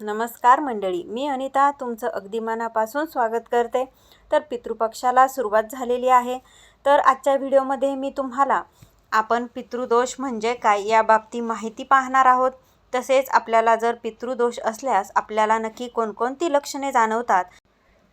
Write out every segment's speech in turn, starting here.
नमस्कार मंडळी मी अनिता तुमचं अगदी मनापासून स्वागत करते. तर पितृपक्षाला सुरुवात झालेली आहे. तर आजच्या व्हिडिओमध्ये मी तुम्हाला आपण पितृदोष म्हणजे काय याबाबती माहिती पाहणार आहोत. तसेच आपल्याला जर पितृदोष असल्यास आपल्याला नक्की कोणकोणती लक्षणे जाणवतात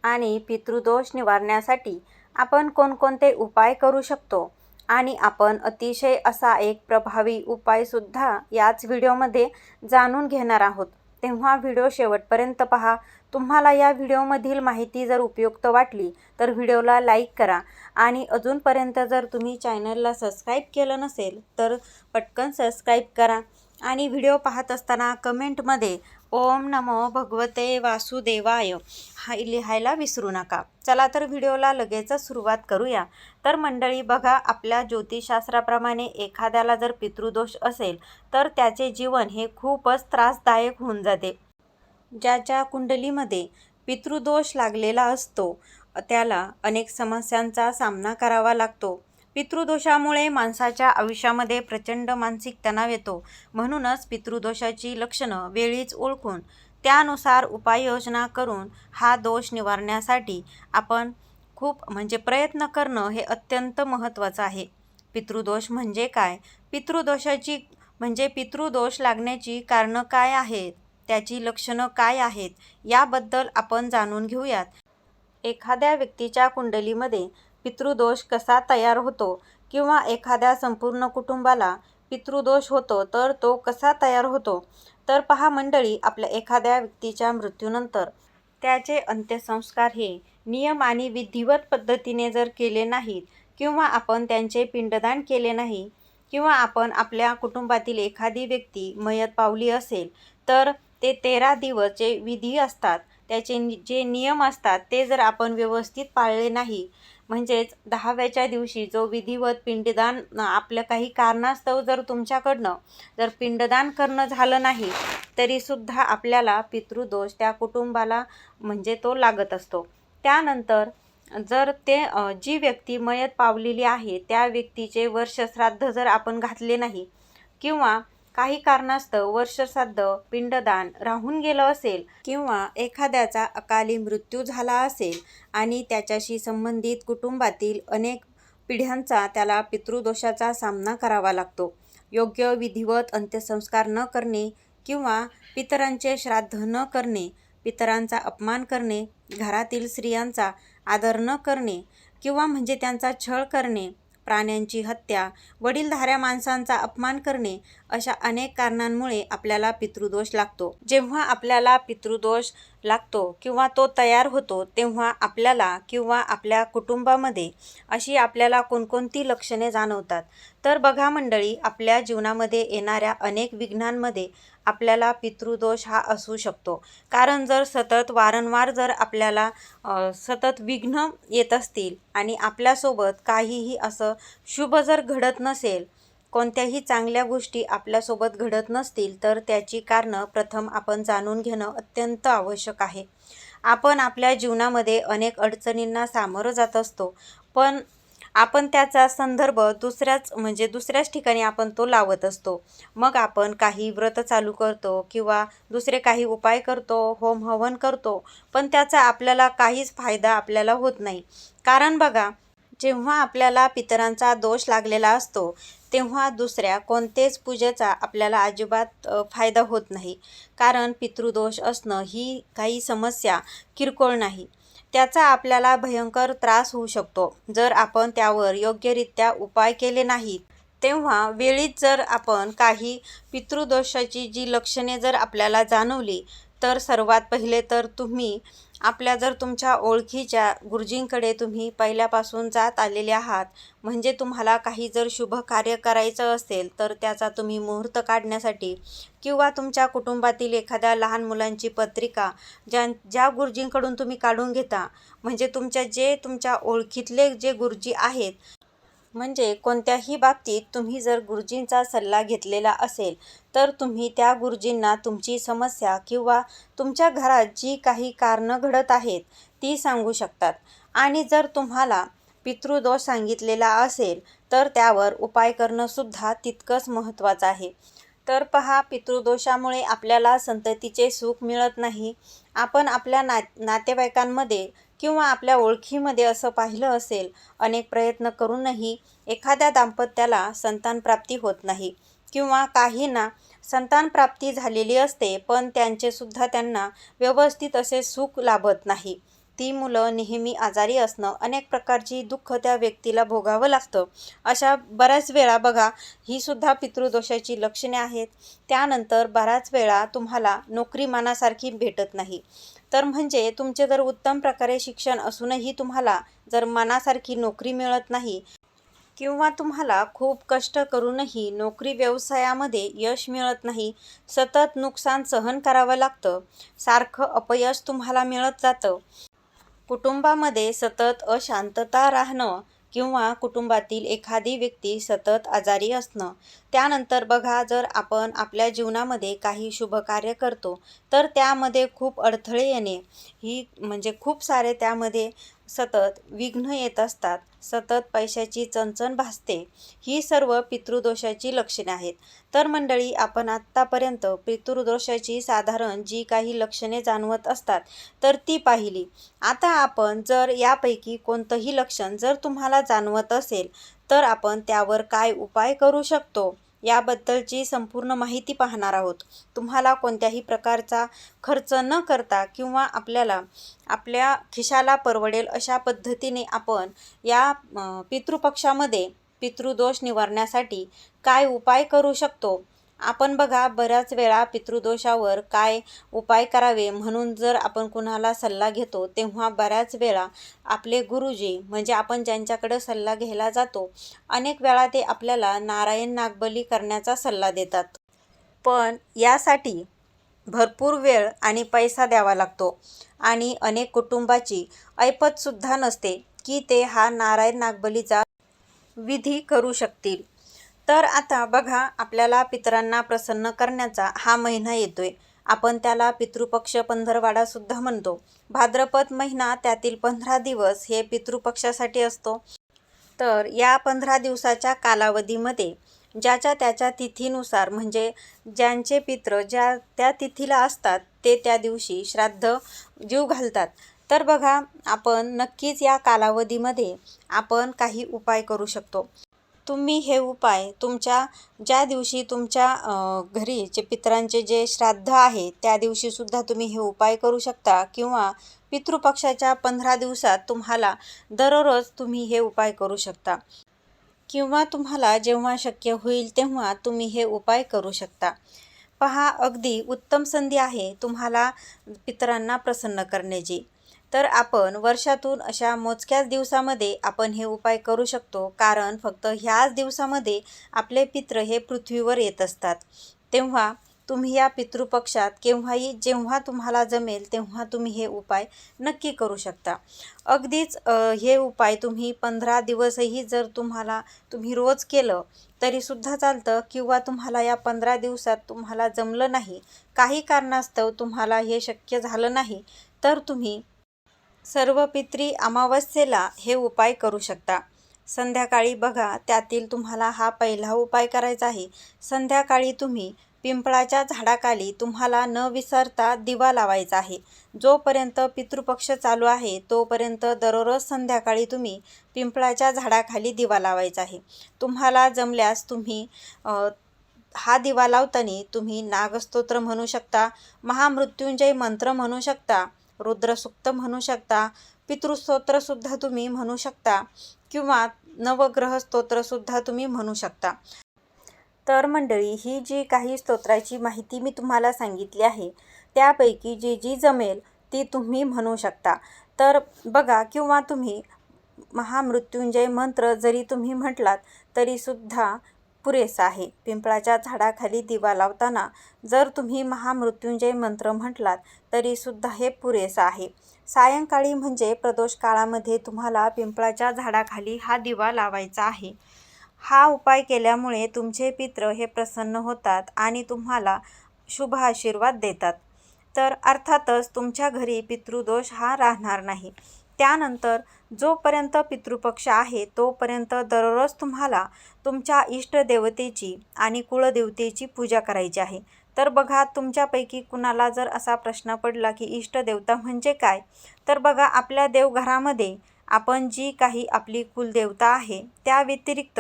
आणि पितृदोष निवारण्यासाठी आपण कोणकोणते उपाय करू शकतो आणि आपण अतिशय असा एक प्रभावी उपायसुद्धा याच व्हिडिओमध्ये जाणून घेणार आहोत. तेव्हा व्हिडिओ शेवटपर्यंत पहा. तुम्हाला या व्हिडिओमधील माहिती जर उपयुक्त वाटली तर व्हिडिओला लाईक करा. आणि अजूनपर्यंत जर तुम्ही चॅनलला सबस्क्राईब केलं नसेल तर पटकन सबस्क्राईब करा. आणि व्हिडिओ पाहत असताना कमेंटमध्ये ओम नमो भगवते वासुदेवाय. हा लिहायला विसरू नका. चला तर व्हिडिओला लगेचच सुरुवात करूया. तर मंडळी बघा आपल्या ज्योतिषशास्त्राप्रमाणे एखाद्याला जर पितृदोष असेल तर त्याचे जीवन हे खूपच त्रासदायक होऊन जाते. ज्याच्या कुंडलीमध्ये पितृदोष लागलेला असतो त्याला अनेक समस्यांचा सामना करावा लागतो. पितृदोषामुळे माणसाच्या आयुष्यामध्ये प्रचंड मानसिक तणाव येतो. म्हणूनच पितृदोषाची लक्षणं वेळीच ओळखून त्यानुसार उपाययोजना करून हा दोष निवारण्यासाठी आपण खूप म्हणजे प्रयत्न करणं हे अत्यंत महत्त्वाचं आहे. पितृदोष म्हणजे काय? पितृदोषाची म्हणजे पितृदोष लागण्याची कारणं काय आहेत? त्याची लक्षणं काय आहेत? याबद्दल आपण जाणून घेऊयात. एखाद्या व्यक्तीच्या कुंडलीमध्ये पितृदोष कसा तयार होतो किंवा एखाद्या संपूर्ण कुटुंबाला पितृदोष होतो तर तो कसा तयार होतो? तर पहा मंडळी आपल्या एखाद्या व्यक्तीच्या मृत्यूनंतर. त्याचे अंत्यसंस्कार हे नियम आणि विधिवत पद्धतीने जर केले नाहीत किंवा आपण त्यांचे पिंडदान केले नाही किंवा आपण आपल्या कुटुंबातील एखादी व्यक्ती मयत पावली असेल तर ते तेरा दिवस जे विधी असतात. त्याचे नि जे नियम असतात ते जर आपण व्यवस्थित पाळले नाही म्हणजेच दहाव्याच्या दिवशी जो विधिवत पिंडदान आपल्या काही कारणास्तव जर तुमच्याकडनं जर पिंडदान करणं झालं नाही तरीसुद्धा आपल्याला पितृदोष त्या कुटुंबाला म्हणजे तो लागत असतो. त्यानंतर जर ते जी व्यक्ती मयत पावलेली आहे त्या व्यक्तीचे वर्षश्राद्ध जर आपण घातले नाही किंवा काही कारणास्तव वर्षसाध्य पिंडदान राहून गेलं असेल किंवा एखाद्याचा अकाली मृत्यू झाला असेल आणि त्याच्याशी संबंधित कुटुंबातील अनेक पिढ्यांचा त्याला पितृदोषाचा सामना करावा लागतो. योग्य विधिवत अंत्यसंस्कार न करणे किंवा पितरांचे श्राद्ध न करणे पितरांचा अपमान करणे घरातील स्त्रियांचा आदर न करणे किंवा म्हणजे त्यांचा छळ करणे प्राण्यांची हत्या वडीलधाऱ्या माणसांचा अपमान करणे अशा अनेक कारणांमुळे आपल्याला पितृदोष लागतो. जेव्हा आपल्याला पितृदोष लागतो किंवा तो तयार होतो तेव्हा आपल्याला किंवा आपल्या कुटुंबामध्ये अशी आपल्याला कोणकोणती लक्षणे जाणवतात. तर बघा मंडळी आपल्या जीवनामध्ये येणाऱ्या अनेक विघ्नांमध्ये आपल्याला पितृदोष हा असू शकतो. कारण जर सतत वारंवार जर आपल्याला सतत विघ्न येत असतील आणि आपल्यासोबत काहीही असं शुभ जर घडत नसेल कोणत्याही चांगल्या गोष्टी आपल्यासोबत घडत नसतील तर त्याची कारणं प्रथम आपण जाणून घेणं अत्यंत आवश्यक आहे. आपण आपल्या जीवनामध्ये अनेक अडचणींना सामोरं जात असतो पण आपण त्याचा संदर्भ दुसऱ्याच म्हणजे दुसऱ्याच ठिकाणी आपण तो लावत असतो. मग आपण काही व्रत चालू करतो किंवा दुसरे काही उपाय करतो होम हवन करतो पण त्याचा आपल्याला काहीच फायदा आपल्याला होत नाही. कारण बघा जेव्हा आपल्याला पितरांचा दोष लागलेला असतो तेव्हा दुसऱ्या कोणतेच पूजेचा आपल्याला अजिबात फायदा होत नाही. कारण पितृदोष असणं ही काही समस्या किरकोळ नाही. त्याचा आपल्याला भयंकर त्रास होऊ शकतो. जर आपण त्यावर योग्यरित्या उपाय केले नाहीत तेव्हा वेळीच जर आपण काही पितृदोषाची जी लक्षणे जर आपल्याला जाणवली तर सर्वात पहिले तर तुम्ही आपल्या जर तुमच्या ओळखीच्या गुरुजींकडे तुम्ही पहिल्यापासून जात आलेले आहात म्हणजे तुम्हाला काही जर शुभ कार्य करायचं असेल तर त्याचा तुम्ही मुहूर्त काढण्यासाठी किंवा तुमच्या कुटुंबातील एखाद्या लहान मुलांची पत्रिका ज्या ज्या गुरुजींकडून तुम्ही काढून घेता म्हणजे तुमच्या जे तुमच्या ओळखीतले जे गुरुजी आहेत म्हणजे कोणत्याही बाबतीत तुम्ही जर गुरुजींचा सल्ला घेतलेला असेल तर तुम्ही त्या गुरुजींना तुमची समस्या किंवा तुमच्या घरात जी काही कारणं घडत आहेत ती सांगू शकतात. आणि जर तुम्हाला पितृदोष सांगितलेला असेल तर त्यावर उपाय करणंसुद्धा तितकंच महत्त्वाचं आहे. तर पहा पितृदोषामुळे आपल्याला संततीचे सुख मिळत नाही. आपण आपल्या ना नातेवाईकांमध्ये किंवा आपल्या ओळखीमध्ये असं पाहिलं असेल अनेक प्रयत्न करूनही एखाद्या दाम्पत्याला संतानप्राप्ती होत नाही. किंवा काहींना संतानप्राप्ती झालेली असते पण त्यांचेसुद्धा त्यांना व्यवस्थित असे सुख लाभत नाही. ती मुलं नेहमी आजारी असणं अनेक प्रकारची दुःख त्या व्यक्तीला भोगावं लागतं. अशा बऱ्याच वेळा बघा ही सुद्धा पितृदोषाची लक्षणे आहेत. त्यानंतर बऱ्याच वेळा तुम्हाला नोकरी मानासारखी भेटत नाही. तर म्हणजे तुमचे जर उत्तम प्रकारे शिक्षण असूनही तुम्हाला जर मनासारखी नोकरी मिळत नाही किंवा तुम्हाला खूप कष्ट करूनही नोकरी व्यवसायामध्ये यश मिळत नाही सतत नुकसान सहन करावं लागतं. सारखं अपयश तुम्हाला मिळत जातं. कुटुंबामध्ये सतत अशांतता राहणं किंवा कुटुंबातील एखादी व्यक्ती सतत आजारी असणं. त्यानंतर बघा जर आपण आपल्या जीवनामध्ये काही शुभकार्य करतो तर त्यामध्ये खूप अडथळे येणे. ही म्हणजे खूप सारे त्यामध्ये सतत विघ्न येत असतात. सतत पैशाची चणचण भासते. ही सर्व पितृदोषाची लक्षणे आहेत. तर मंडळी आपण आत्तापर्यंत पितृदोषाची साधारण जी काही लक्षणे जाणवत असतात तर ती पाहिली. आता आपण जर यापैकी कोणतंही लक्षण जर तुम्हाला जाणवत असेल तर आपण त्यावर काय उपाय करू शकतो? याबद्दलची संपूर्ण माहिती पाहणार आहोत. तुम्हाला कोणत्याही प्रकारचा खर्च न करता किंवा आपल्याला आपल्या खिशाला परवडेल अशा पद्धतीने आपण या पितृपक्षामध्ये पितृदोष निवारण्यासाठी काय उपाय करू शकतो? आपण बघा बऱ्याच वेळा पितृदोषावर काय उपाय करावे म्हणून जर आपण कुणाला सल्ला घेतो तेव्हा बऱ्याच वेळा आपले गुरुजी म्हणजे आपण ज्यांच्याकडे सल्ला घ्यायला जातो अनेक वेळा ते आपल्याला नारायण नागबली करण्याचा सल्ला देतात. पण यासाठी भरपूर वेळ आणि पैसा द्यावा लागतो आणि अनेक कुटुंबाची ऐपतसुद्धा नसते की ते हा नारायण नागबलीचा विधी करू शकतील. तर आता बघा आपल्याला पितरांना प्रसन्न करण्याचा हा महिना येतोय. आपण त्याला पितृपक्ष पंधरवाडासुद्धा म्हणतो. भाद्रपद महिना त्यातील पंधरा दिवस हे पितृपक्षासाठी असतो. तर या पंधरा दिवसाच्या कालावधीमध्ये ज्याच्या त्याच्या तिथीनुसार म्हणजे ज्यांचे पित्र ज्या त्या तिथीला असतात ते त्या दिवशी श्राद्ध जीव घालतात. तर बघा आपण नक्कीच या कालावधीमध्ये आपण काही उपाय करू शकतो. तुम्ही हे उपाय तुमच्या ज्या दिवशी तुमच्या घरी जे पितरांचे जे श्राद्ध आहे त्या दिवशीसुद्धा तुम्ही हे उपाय करू शकता किंवा पितृपक्षाच्या पंधरा दिवसात तुम्हाला दररोज तुम्ही हे उपाय करू शकता. किंवा तुम्हाला जेव्हा शक्य होईल तेव्हा तुम्ही हे उपाय करू शकता. पहा अगदी उत्तम संधी आहे तुम्हाला पितरांना प्रसन्न करण्याची. तर आपण वर्षातून अशा मोजक्याच दिवसामध्ये आपण हे उपाय करू शकतो. कारण फक्त ह्याच दिवसामध्ये आपले पित्र हे पृथ्वीवर येत असतात. तेव्हा तुम्ही या पितृपक्षात केव्हाही जेव्हा तुम्हाला जमेल तेव्हा तुम्ही हे उपाय नक्की करू शकता. अगदीच हे उपाय तुम्ही पंधरा दिवसही जर तुम्हाला तुम्ही रोज केलं तरीसुद्धा चालतं किंवा तुम्हाला या पंधरा दिवसात तुम्हाला जमलं नाही काही कारणास्तव तुम्हाला हे शक्य झालं नाही तर तुम्ही सर्व पित्री अमावस्येला हे उपाय करू शकता. संध्याकाळी बघा त्यातील तुम्हाला हा पहिला उपाय करायचा आहे. संध्याकाळी तुम्ही पिंपळाच्या झाडाखाली तुम्हाला न विसरता दिवा लावायचा आहे. जोपर्यंत पितृपक्ष चालू आहे तोपर्यंत दररोज संध्याकाळी तुम्ही पिंपळाच्या झाडाखाली दिवा लावायचा आहे. तुम्हाला जमल्यास तुम्ही हा दिवा लावताना तुम्ही नागस्तोत्र म्हणू शकता महामृत्युंजय मंत्र म्हणू शकता रुद्रसुक्त म्हणू शकता पितृस्तोत्रसुद्धा तुम्ही म्हणू शकता किंवा नवग्रह स्तोत्रसुद्धा तुम्ही म्हणू शकता. तर मंडळी ही जी काही स्तोत्राची माहिती मी तुम्हाला सांगितली आहे त्यापैकी जी जी जमेल ती तुम्ही म्हणू शकता. तर बघा किंवा तुम्ही महामृत्युंजय मंत्र जरी तुम्ही म्हटलात तरीसुद्धा पुरेसा आहे. पिंपळाच्या झाडाखाली दिवा लावताना जर तुम्ही महामृत्युंजय मंत्र म्हटलात तरीसुद्धा हे पुरेसं आहे. सायंकाळी म्हणजे प्रदोष काळामध्ये तुम्हाला पिंपळाच्या झाडाखाली हा दिवा लावायचा आहे. हा उपाय केल्यामुळे तुमचे पित्र हे प्रसन्न होतात आणि तुम्हाला शुभ आशीर्वाद देतात. तर अर्थातच तुमच्या घरी पितृदोष हा राहणार नाही. त्यानंतर जोपर्यंत पितृपक्ष आहे तोपर्यंत दररोज तुम्हाला तुमच्या इष्टदेवतेची आणि कुळदेवतेची पूजा करायची आहे. तर बघा तुमच्यापैकी कुणाला जर असा प्रश्न पडला की इष्टदेवता म्हणजे काय तर बघा आपल्या देवघरामध्ये आपण जी काही आपली कुलदेवता आहे त्या व्यतिरिक्त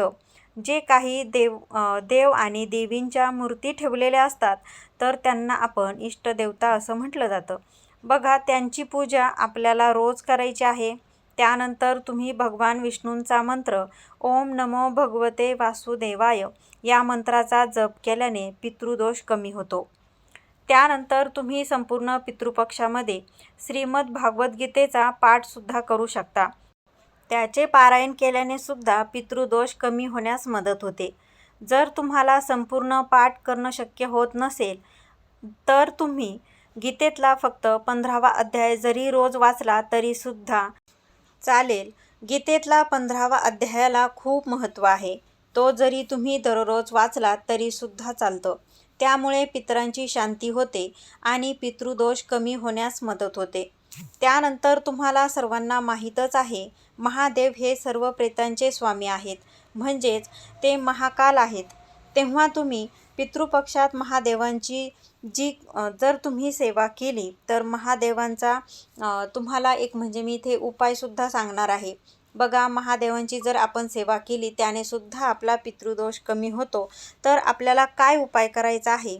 जे काही देव देव आणि देवींच्या मूर्ती ठेवलेल्या असतात तर त्यांना आपण इष्टदेवता असं म्हटलं जातं. बघा त्यांची पूजा आपल्याला रोज करायची आहे. त्यानंतर तुम्ही भगवान विष्णूंचा मंत्र ओम नमो भगवते वासुदेवाय या मंत्राचा जप केल्याने पितृदोष कमी होतो. त्यानंतर तुम्ही संपूर्ण पितृपक्षामध्ये श्रीमद भागवद्गीतेचा पाठसुद्धा करू शकता. त्याचे पारायण केल्याने सुद्धा पितृदोष कमी होण्यास मदत होते. जर तुम्हाला संपूर्ण पाठ करणं शक्य होत नसेल तर तुम्ही गीतेतला फक्त पंधरावा अध्याय जरी रोज वाचला तरीसुद्धा चालेल. गीतेतला पंधरावा अध्यायाला खूप महत्त्व आहे. तो जरी तुम्ही दररोज वाचलात तरीसुद्धा चालतं. त्यामुळे पितरांची शांती होते आणि पितृदोष कमी होण्यास मदत होते. त्यानंतर तुम्हाला सर्वांना माहीतच आहे महादेव हे सर्व प्रेतांचे स्वामी आहेत. म्हणजेच ते महाकाल आहेत. तेव्हा तुम्ही पितृपक्षात महादेवांची जी जर तुम्ही सेवा केली तर महादेवांचा तुम्हाला एक म्हणजे मी इथे उपायसुद्धा सांगणार आहे. बघा महादेवांची जर आपण सेवा केली त्याने सुद्धा आपला पितृदोष कमी होतो. तर आपल्याला काय उपाय करायचा आहे?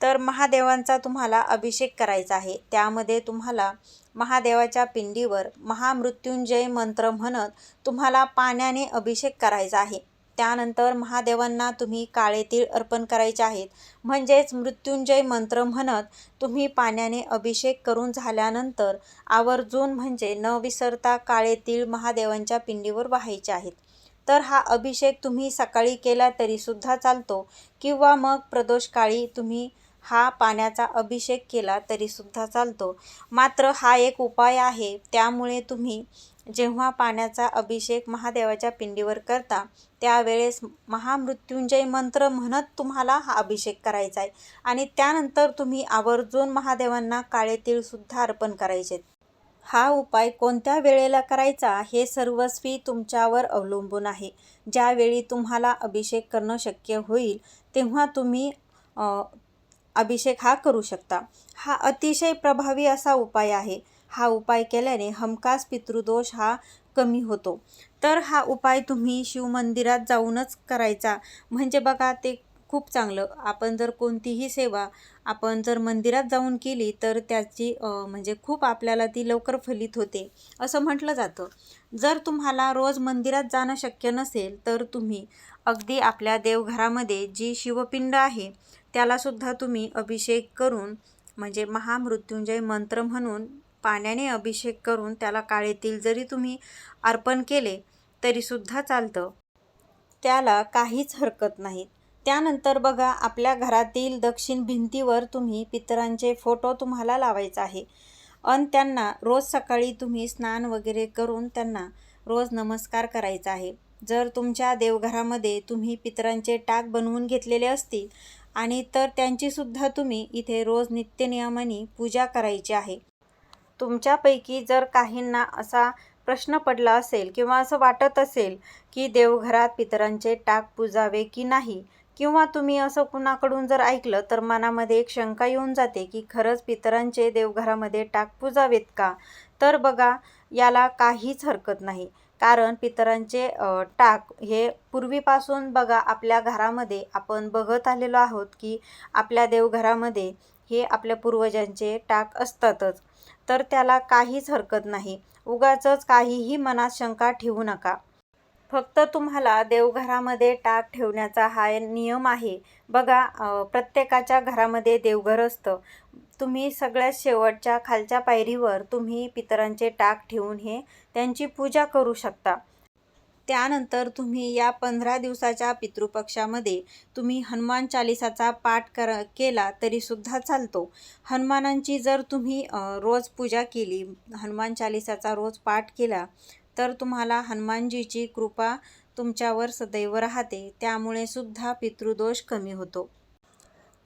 तर महादेवांचा तुम्हाला अभिषेक करायचा आहे. त्यामध्ये तुम्हाला महादेवाच्या पिंडीवर महामृत्युंजय मंत्र म्हणत तुम्हाला पाण्याने अभिषेक करायचा आहे. त्यानंतर महादेवांना तुम्ही काळे तीळ अर्पण करायचे आहेत. म्हणजेच मृत्युंजय मंत्र म्हणत तुम्ही पाण्याने अभिषेक करून झाल्यानंतर आवर्जून म्हणजे न विसरता काळे तीळ महादेवांच्या पिंडीवर वाहायचे आहेत. तर हा अभिषेक तुम्ही सकाळी केला तरीसुद्धा चालतो किंवा मग प्रदोषकाळी तुम्ही हा पाण्याचा अभिषेक केला तरीसुद्धा चालतो. मात्र हा एक उपाय आहे. त्यामुळे तुम्ही जेव्हा पाण्याचा अभिषेक महादेवाच्या पिंडीवर करता त्यावेळेस महामृत्युंजय मंत्र म्हणत तुम्हाला हा अभिषेक करायचा आहे. आणि त्यानंतर तुम्ही आवर्जून महादेवांना काळे तीळसुद्धा अर्पण करायचे. हा उपाय कोणत्या वेळेला करायचा हे सर्वस्वी तुमच्यावर अवलंबून आहे. ज्यावेळी तुम्हाला अभिषेक करणं शक्य होईल तेव्हा तुम्ही अभिषेक हा करू शकता. हा अतिशय प्रभावी असा उपाय आहे. हा उपाय केल्याने हमखास पितृदोष हा कमी होतो. तर हा उपाय तुम्ही शिवमंदिरात जाऊनच करायचा. म्हणजे बघा ते खूप चांगलं. आपण जर कोणतीही सेवा आपण जर मंदिरात जाऊन केली तर त्याची म्हणजे खूप आपल्याला ती लवकर फलित होते असं म्हटलं जातं. जर तुम्हाला रोज मंदिरात जाणं शक्य नसेल तर तुम्ही अगदी आपल्या देवघरामध्ये जी शिवपिंड आहे त्यालासुद्धा तुम्ही अभिषेक करून म्हणजे महामृत्युंजय मंत्र म्हणून पाण्याने अभिषेक करून त्याला काळेतील जरी तुम्ही अर्पण केले तरीसुद्धा चालतं. त्याला काहीच हरकत नाही. त्यानंतर बघा आपल्या घरातील दक्षिण भिंतीवर तुम्ही पितरांचे फोटो तुम्हाला लावायचा आहे. अन त्यांना रोज सकाळी तुम्ही स्नान वगैरे करून त्यांना रोज नमस्कार करायचा आहे. जर तुमच्या देवघरामध्ये तुम्ही पितरांचे टाक बनवून घेतलेले असतील आणि तर त्यांचीसुद्धा तुम्ही इथे रोज नित्यनियमाने पूजा करायची आहे. तुमच्यापैकी जर काहींना असा प्रश्न पडला असेल किंवा असं वाटत असेल की देवघरात पितरांचे टाक पूजावे की नाही किंवा तुम्ही असं कुणाकडून जर ऐकलं तर मनामध्ये एक शंका येऊन जाते की खरंच पितरांचे देवघरामध्ये टाक पूजावेत का? तर बघा याला काहीच हरकत नाही. कारण पितरांचे टाक हे पूर्वीपासून बघा आपल्या घरामध्ये आपण बघत आलेलो आहोत की आपल्या देवघरामध्ये हे आपल्या पूर्वजांचे टाक असतातच. तर त्याला काहीच हरकत नाही. उगाचच काहीही मनात शंका ठेवू नका. फक्त तुम्हाला देवघरामध्ये टाक ठेवण्याचा हा नियम आहे. बघा प्रत्येकाच्या घरामध्ये देवघर असतं. तुम्ही सगळ्यात शेवटच्या खालच्या पायरीवर तुम्ही पितरांचे टाक ठेवून हे त्यांची पूजा करू शकता. त्यानंतर तुम्ही या पंधरा दिवसाच्या पितृपक्षामध्ये तुम्ही हनुमान चालिसाचा पाठ कर केला तरीसुद्धा चालतो. हनुमानांची जर तुम्ही रोज पूजा केली हनुमान चालिसाचा रोज पाठ केला तर तुम्हाला हनुमानजीची कृपा तुमच्यावर सदैव राहते. त्यामुळे सुद्धा पितृदोष कमी होतो.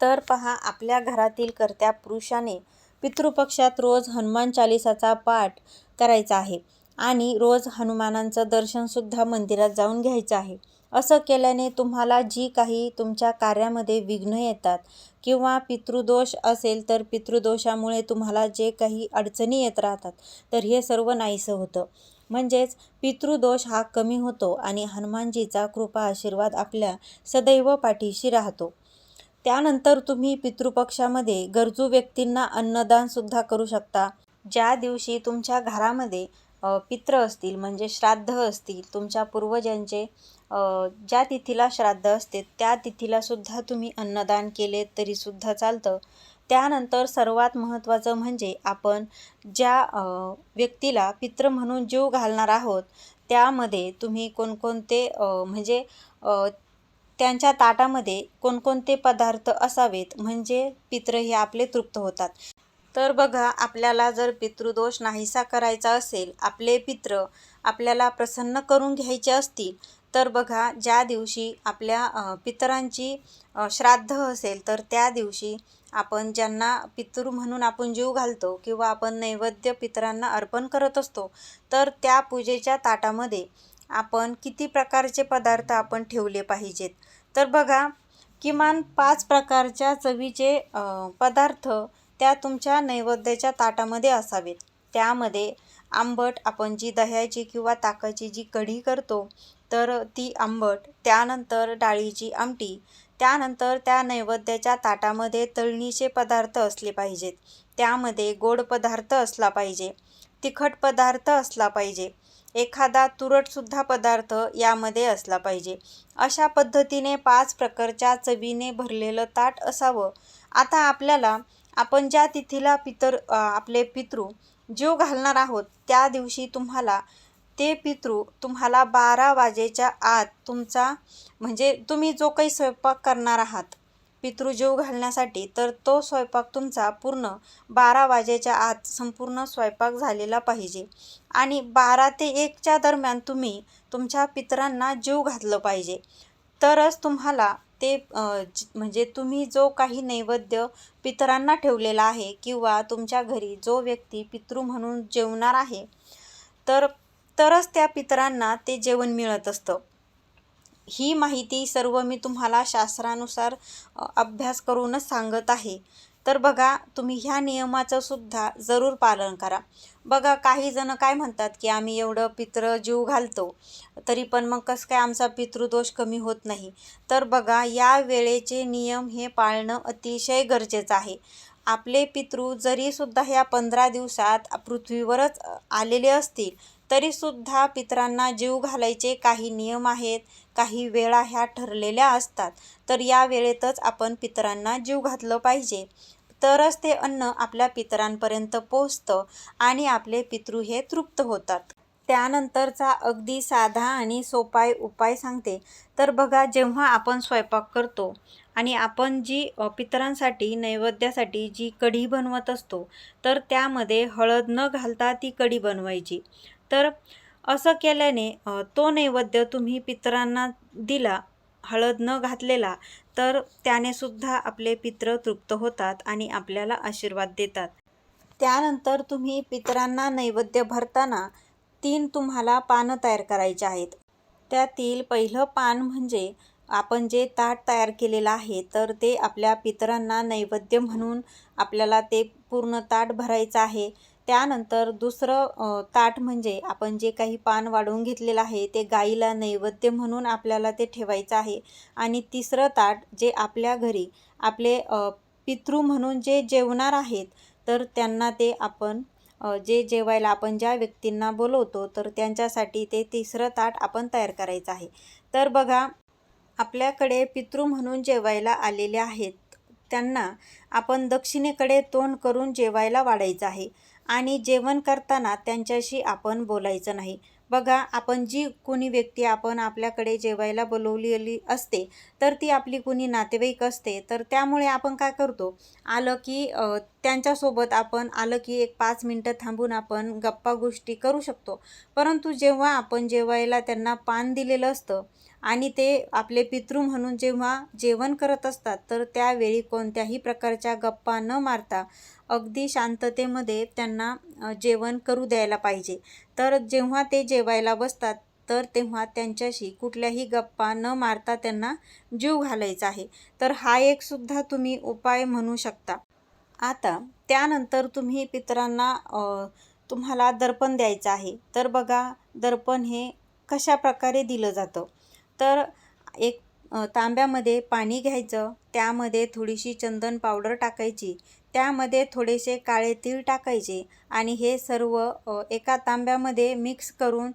तर पहा आपल्या घरातील कर्त्या पुरुषाने पितृपक्षात रोज हनुमान चालिसाचा पाठ करायचा आहे. आणि रोज हनुमानांचं दर्शनसुद्धा मंदिरात जाऊन घ्यायचं आहे. असं केल्याने तुम्हाला जी काही तुमच्या कार्यामध्ये विघ्न येतात किंवा पितृदोष असेल तर पितृदोषामुळे तुम्हाला जे काही अडचणी येत राहतात तर हे सर्व नाहीसं होतं. म्हणजेच पितृदोष हा कमी होतो आणि हनुमानजीचा कृपा आशीर्वाद आपल्या सदैव पाठीशी राहतो. त्यानंतर तुम्ही पितृपक्षामध्ये गरजू व्यक्तींना अन्नदानसुद्धा करू शकता. ज्या दिवशी तुमच्या घरामध्ये पित्र असतील म्हणजे श्राद्ध असतील तुमच्या पूर्वजांचे ज्या तिथीला श्राद्ध असते त्या तिथीलासुद्धा तुम्ही अन्नदान केले तरीसुद्धा चालतं. त्यानंतर सर्वात महत्त्वाचं म्हणजे आपण ज्या व्यक्तीला पित्र म्हणून जीव घालणार आहोत त्यामध्ये तुम्ही कोणकोणते म्हणजे त्यांच्या ताटामध्ये कोणकोणते पदार्थ असावेत म्हणजे पित्र हे आपले तृप्त होतात. तर बघा आपल्याला जर पितृदोष नाहीसा करायचा असेल आपले पित्र आपल्याला प्रसन्न करून घ्यायचे असतील तर बघा ज्या दिवशी आपल्या पितरांची श्राद्ध असेल तर त्या दिवशी आपण ज्यांना पितृ म्हणून आपण जीव घालतो किंवा आपण नैवेद्य पितरांना अर्पण करत असतो तर त्या पूजेच्या ताटामध्ये आपण किती प्रकारचे पदार्थ आपण ठेवले पाहिजेत? तर बघा किमान पाच प्रकारच्या चवीचे पदार्थ त्या तुमच्या नैवेद्याच्या ताटामध्ये असावेत. त्यामध्ये आंबट आपण जी दह्याची किंवा ताकाची जी कढी करतो तर ती आंबट त्यानंतर डाळीची आमटी त्यानंतर त्या नैवेद्याच्या ताटामध्ये तळणीचे पदार्थ असले पाहिजेत. त्यामध्ये गोड पदार्थ असला पाहिजे तिखट पदार्थ असला पाहिजे एखादा तुरटसुद्धा पदार्थ यामध्ये असला पाहिजे. अशा पद्धतीने पाच प्रकारच्या चवीने भरलेलं ताट असावं. आता आपल्याला आपण ज्या तिथीला पितर आपले पितृ जीव घालणार आहोत त्या दिवशी तुम्हाला ते पितृ तुम्हाला बारा वाजेच्या आत तुमचा म्हणजे तुम्ही जो काही स्वयंपाक करणार आहात पितृ जीव घालण्यासाठी तर तो स्वयंपाक तुमचा पूर्ण बारा वाजेच्या आत संपूर्ण स्वयंपाक झालेला पाहिजे. आणि बारा ते एकच्या दरम्यान तुम्ही तुमच्या पितरांना जीव घातलं पाहिजे. तरच तुम्हाला ते म्हणजे तुम्ही जो काही नैवेद्य पितरांना ठेवलेला आहे किंवा तुमच्या घरी जो व्यक्ती पितृ म्हणून जेवणार आहे तर तरच त्या पितरांना ते जेवण मिळत असतं. ही माहिती सर्व मी तुम्हाला शास्त्रानुसार अभ्यास करूनच सांगत आहे. तर बघा तुम्ही ह्या नियमाचं सुद्धा जरूर पालन करा. बघा काही जण काय म्हणतात की आम्ही एवढं पित्र जीव घालतो तरी पण मग कसं काय आमचा पितृदोष कमी होत नाही? तर बघा या वेळेचे नियम हे पाळणं अतिशय गरजेचं आहे. आपले पितृ जरीसुद्धा ह्या पंधरा दिवसात पृथ्वीवरच आलेले असतील तरीसुद्धा पितरांना जीव घालायचे काही नियम आहेत काही वेळा ह्या ठरलेल्या असतात. तर या वेळेतच आपण पितरांना जीव घातलं पाहिजे. तरच ते अन्न आपल्या पितरांपर्यंत पोचतं आणि आपले पितृ हे तृप्त होतात. त्यानंतरचा अगदी साधा आणि सोपाय उपाय सांगते. तर बघा जेव्हा आपण स्वयंपाक करतो आणि आपण जी पितरांसाठी नैवेद्यासाठी जी कढी बनवत असतो तर त्यामध्ये हळद न घालता ती कढी बनवायची. तर असं केल्याने तो नैवेद्य तुम्ही पितरांना दिला हळद न घातलेला तर त्याने सुद्धा आपले पित्र तृप्त होतात आणि आपल्याला आशीर्वाद देतात. त्यानंतर तुम्ही पितरांना नैवेद्य भरताना तीन तुम्हाला पानं तयार करायचे आहेत. त्यातील पहिलं पान म्हणजे आपण जे ताट तयार केलेलं आहे तर ते आपल्या पितरांना नैवेद्य म्हणून आपल्याला ते पूर्ण ताट भरायचं आहे. त्यानंतर दुसरं ताट म्हणजे आपण जे काही पान वाढवून घेतलेलं आहे ते गाईला नैवेद्य म्हणून आपल्याला ते ठेवायचं आहे. आणि तिसरं ताट जे आपल्या घरी आपले पितृ म्हणून जे जेवणार आहेत तर त्यांना ते आपण जे जेवायला आपण ज्या व्यक्तींना बोलवतो तर त्यांच्यासाठी ते तिसरं ताट आपण तयार करायचं आहे. तर बघा आपल्याकडे पितृ म्हणून जेवायला आलेले आहेत त्यांना आपण दक्षिणेकडे तोंड करून जेवायला वाढायचं आहे. आणि जेवण करताना त्यांच्याशी आपण बोलायचं नाही. बघा आपण जी कोणी व्यक्ती आपण आपल्याकडे जेवायला बोलवलेली असते तर ती आपली कोणी नातेवाईक असते तर त्यामुळे आपण काय करतो? आलं की त्यांच्यासोबत आपण आलं की एक पाच मिनटं थांबून आपण गप्पा गोष्टी करू शकतो. परंतु जेव्हा आपण जेवायला त्यांना पान दिलेलं असतं आणि ते आपले पितृ म्हणून जेव्हा जेवण करत असतात तर त्यावेळी कोणत्याही प्रकारच्या गप्पा न मारता अगदी शांततेमध्ये त्यांना जेवण करू द्यायला पाहिजे. तर जेव्हा ते जेवायला बसतात तर तेव्हा त्यांच्याशी कुठल्याही गप्पा न मारता त्यांना जीव घालायचा आहे. तर हा एक सुद्धा तुम्ही उपाय म्हणू शकता. आता त्यानंतर तुम्ही पितरांना तुम्हाला दर्पण द्यायचं आहे. तर बघा दर्पण हे कशा प्रकारे दिलं जातं? तर एक तांब्यामध्ये पाणी घ्यायचं त्यामध्ये थोडीशी चंदन पावडर टाकायची त्यामध्ये थोडेसे काळे तीळ टाकायचे आणि हे सर्व एका तांब्यामध्ये मिक्स करून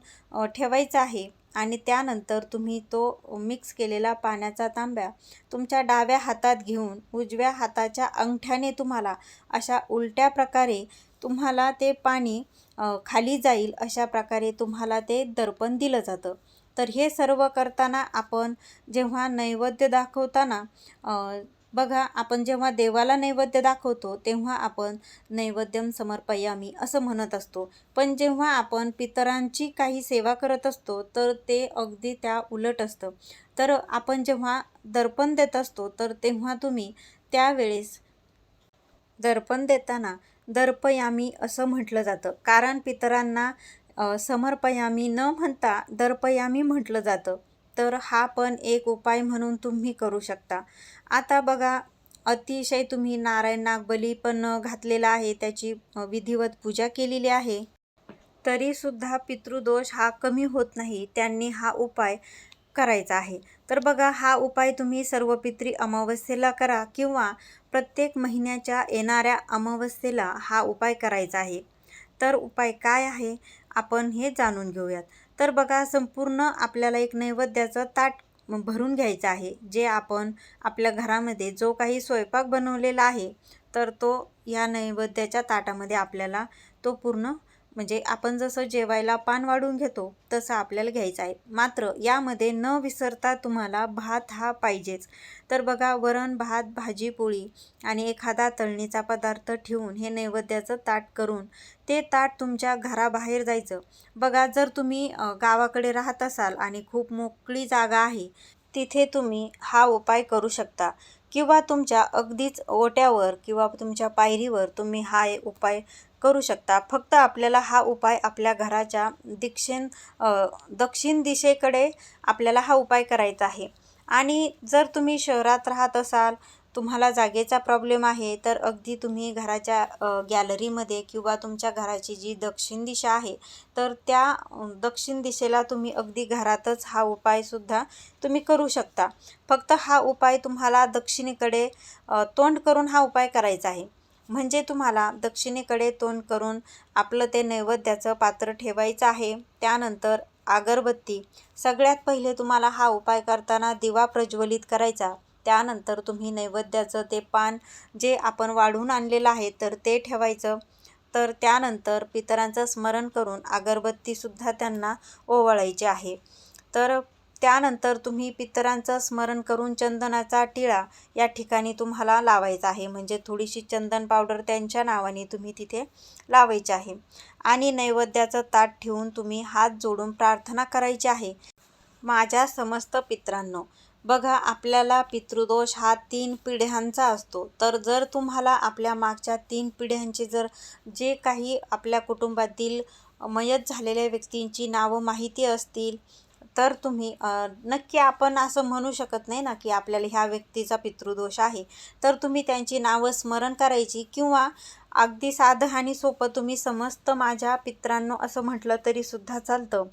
ठेवायचं आहे. आणि त्यानंतर तुम्ही तो मिक्स केलेला पाण्याचा तांब्या तुमच्या डाव्या हातात घेऊन उजव्या हाताच्या अंगठ्याने तुम्हाला अशा उलट्या प्रकारे तुम्हाला ते पाणी खाली जाईल अशा प्रकारे तुम्हाला ते दर्पण दिलं जातं. तर हे सर्व करताना आपण जेव्हा नैवेद्य दाखवताना बघा आपण जेव्हा देवाला नैवेद्य दाखवतो तेव्हा आपण नैवेद्यम समर्पयामी असं म्हणत असतो. पण जेव्हा आपण पितरांची काही सेवा करत असतो तर ते अगदी त्या उलट असतं. तर आपण जेव्हा दर्पण देत असतो तर तेव्हा तुम्ही त्यावेळेस दर्पण देताना दर्पयामी असं म्हटलं जातं. कारण पितरांना समर्पयामी न म्हणता दर्पयामी म्हटलं जातं. तर हा पण एक उपाय म्हणून तुम्ही करू शकता. आता बघा अतिशय तुम्ही नारायण नागबली पण घातलेला आहे त्याची विधिवत पूजा केलेली आहे. तरीसुद्धा पितृदोष हा कमी होत नाही त्यांनी हा उपाय करायचा आहे. तर बघा हा उपाय तुम्ही सर्व पित्री अमावस्येला करा किंवा प्रत्येक महिन्याच्या येणाऱ्या अमावस्येला हा उपाय करायचा आहे. तर उपाय काय आहे? आपण हे जाणून घेऊयात. तर बघा संपूर्ण आपल्याला एक नैवेद्याचं ताट भरून घ्यायचं आहे. जे आपण आपल्या घरामध्ये जो काही स्वयंपाक बनवलेला आहे तर तो या नैवेद्याच्या ताटामध्ये आपल्याला तो पूर्ण म्हणजे आपण जसं जेवायला पान वाढून घेतो तसं आपल्याला घ्यायचं आहे. मात्र यामध्ये न विसरता तुम्हाला भात हा पाहिजेच. तर बघा वरण भात भाजी पोळी आणि एखादा तळणीचा पदार्थ ठेवून हे नैवेद्याचं ताट करून ते ताट तुमच्या घराबाहेर जायचं. बघा जर तुम्ही गावाकडे राहत असाल आणि खूप मोकळी जागा आहे तिथे तुम्ही हा उपाय करू शकता. किंवा तुमच्या अगदीच ओट्यावर किंवा तुमच्या पायरीवर तुम्ही हा उपाय करू शकता. फक्त आपल्याला हा उपाय आपल्या घराच्या दीक्षेन दक्षिण दिशेकडे आपल्याला हा उपाय करायचा आहे. आणि जर तुम्ही शहरात राहत असाल तुम्हाला जागेचा प्रॉब्लेम आहे तर अगदी तुम्ही घराच्या गॅलरीमध्ये किंवा तुमच्या घराची जी दक्षिण दिशा आहे तर त्या दक्षिण दिशेला तुम्ही अगदी घरातच हा उपायसुद्धा तुम्ही करू शकता. फक्त हा उपाय तुम्हाला दक्षिणेकडे तोंड करून हा उपाय करायचा आहे. म्हणजे तुम्हाला दक्षिणेकडे तोंड करून आपलं ते नैवेद्याचं पात्र ठेवायचं आहे. त्यानंतर अगरबत्ती सगळ्यात पहिले तुम्हाला हा उपाय करताना दिवा प्रज्वलित करायचा. त्यानंतर तुम्ही नैवेद्याचं ते पान जे आपण वाढून आणलेलं आहे तर ते ठेवायचं. तर त्यानंतर पितरांचं स्मरण करून अगरबत्तीसुद्धा त्यांना ओवाळायची आहे. तर त्यानंतर तुम्ही पितरांचं स्मरण करून चंदनाचा टिळा या ठिकाणी तुम्हाला लावायचा आहे. म्हणजे थोडीशी चंदन पावडर त्यांच्या नावाने तुम्ही तिथे लावायची आहे. आणि नैवेद्याचं ताट ठेवून तुम्ही हात जोडून प्रार्थना करायची आहे. माझ्या समस्त पित्रांनो बघा आपल्याला पितृदोष हा तीन पिढ्यांचा असतो. तर जर तुम्हाला आपल्या मागच्या तीन पिढ्यांचे जर जे काही आपल्या कुटुंबातील मयत झालेल्या व्यक्तींची नावं माहिती असतील तर तुम्ही नक्की आपण असं म्हणू शकत नाही ना की आपल्याला ह्या व्यक्तीचा पितृदोष आहे. तर तुम्ही त्यांची नावं स्मरण करायची किंवा अगदी साधं आणि सोपं तुम्ही समस्त माझ्या पित्रांनो असं म्हटलं तरी सुद्धा चालतं.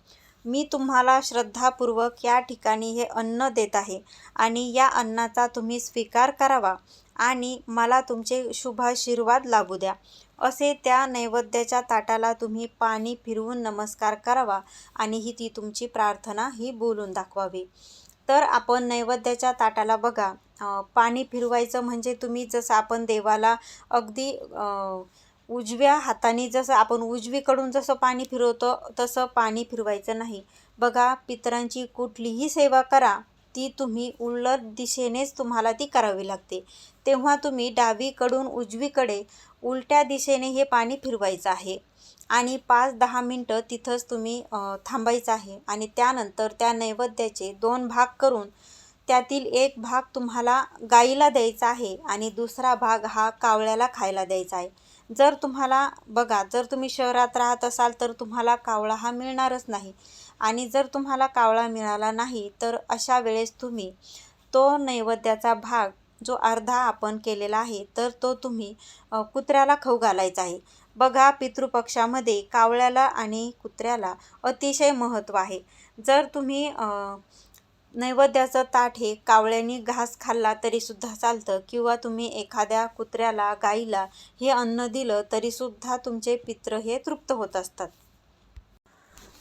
मी तुम्हाला श्रद्धापूर्वक या ठिकाणी हे अन्न देत आहे आणि या अन्नाचा तुम्ही स्वीकार करावा आणि मला तुमचे शुभाशीर्वाद लाभू द्या. असे त्या नैवेद्याच्या ताटाला तुम्ही पाणी फिरवून नमस्कार करावा आणि ही ती तुमची प्रार्थना ही बोलून दाखवावी. तर आपण नैवेद्याच्या ताटाला बघा. पाणी फिरवायचं म्हणजे तुम्ही जसं आपण देवाला अगदी उजव्या हाताने जसं आपण उजवीकडून जसं पाणी फिरवतो तसं पाणी फिरवायचं नाही. बघा पितरांची कुठलीही सेवा करा ती तुम्ही उलट दिशेनेच तुम्हाला ती करावी लागते. तेव्हा तुम्ही डावीकडून उजवीकडे उलट्या दिशेने हे पाणी फिरवायचं आहे. आणि पाच दहा मिनटं तिथंच तुम्ही थांबायचं आहे. आणि त्यानंतर त्या नैवेद्याचे दोन भाग करून त्यातील एक भाग तुम्हाला गाईला द्यायचा आहे आणि दुसरा भाग हा कावळ्याला खायला द्यायचा आहे. जर तुम्हाला बघा जर तुम्ही शहरात राहत असाल तर तुम्हाला कावळा हा मिळणारच नाही. आणि जर तुम्हाला कावळा मिळाला नाही तर अशा वेळेस तुम्ही तो नैवेद्याचा भाग जो अर्धा आपण केलेला आहे तर तो तुम्ही कुत्र्याला खाऊ घालायचा आहे. बघा पितृपक्षामध्ये कावळ्याला आणि कुत्र्याला अतिशय महत्त्व आहे. जर तुम्ही नैवेद्याचं ताट हे कावळ्यांनी घास खाल्ला तरीसुद्धा चालतं. किंवा तुम्ही एखाद्या कुत्र्याला गाईला हे अन्न दिलं तरीसुद्धा तुमचे पित्र हे तृप्त होत असतात.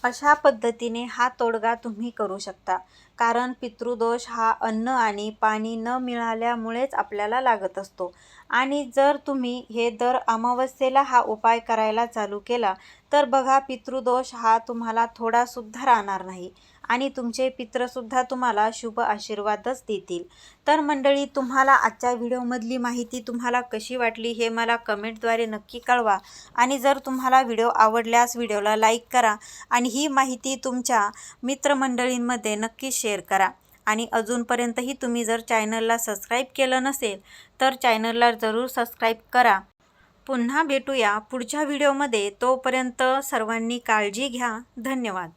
अशा पद्धतीने हा तोडगा तुम्ही करू शकता. कारण पितृदोष हा अन्न आणि पाणी न मिळाल्यामुळेच आपल्याला लागत असतो. आणि जर तुम्ही हे दर अमावस्येला हा उपाय करायला चालू केला तर बघा पितृदोष हा तुम्हाला थोडासुद्धा राहणार नाही. आणि तुमचे पित्रसुद्धा तुम्हाला शुभ आशीर्वादच देतील. तर मंडळी तुम्हाला आजच्या व्हिडिओमधली माहिती तुम्हाला कशी वाटली हे मला कमेंटद्वारे नक्की कळवा. आणि जर तुम्हाला व्हिडिओ आवडल्यास व्हिडिओला लाईक करा आणि ही माहिती तुमच्या मित्रमंडळींमध्ये नक्की शेअर करा. आणि अजूनपर्यंतही तुम्ही जर चॅनलला सबस्क्राईब केलं नसेल तर चॅनलला जरूर सबस्क्राईब करा. पुन्हा भेटूया पुढच्या व्हिडिओमध्ये. तोपर्यंत सर्वांनी काळजी घ्या. धन्यवाद.